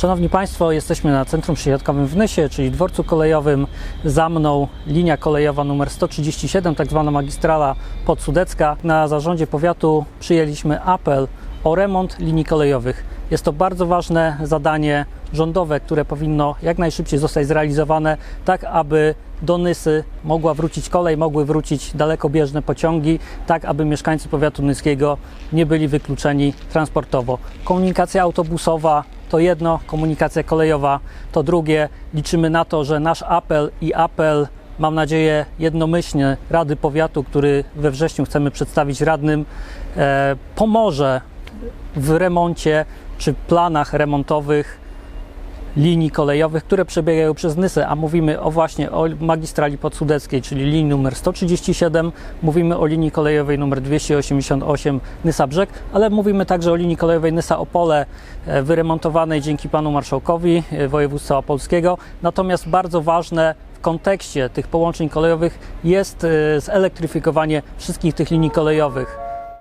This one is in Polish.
Szanowni Państwo, jesteśmy na centrum przysiadkowym w Nysie, czyli dworcu kolejowym. Za mną linia kolejowa numer 137, tak zwana magistrala podsudecka. Na zarządzie powiatu przyjęliśmy apel o remont linii kolejowych. Jest to bardzo ważne zadanie rządowe, które powinno jak najszybciej zostać zrealizowane, tak aby do Nysy mogła wrócić kolej, mogły wrócić dalekobieżne pociągi, tak aby mieszkańcy powiatu nyskiego nie byli wykluczeni transportowo. Komunikacja autobusowa to jedno, komunikacja kolejowa to drugie. Liczymy na to, że nasz apel i apel, mam nadzieję, jednomyślnie Rady Powiatu, który we wrześniu chcemy przedstawić radnym, e, pomoże w remoncie czy planach remontowych linii kolejowych, które przebiegają przez Nysę, a mówimy o właśnie o magistrali podsudeckiej, czyli linii numer 137, mówimy o linii kolejowej numer 288 Nysa-Brzeg, ale mówimy także o linii kolejowej Nysa-Opole, e, wyremontowanej dzięki panu marszałkowi e, województwa opolskiego. Natomiast bardzo ważne w kontekście tych połączeń kolejowych jest e, zelektryfikowanie wszystkich tych linii kolejowych.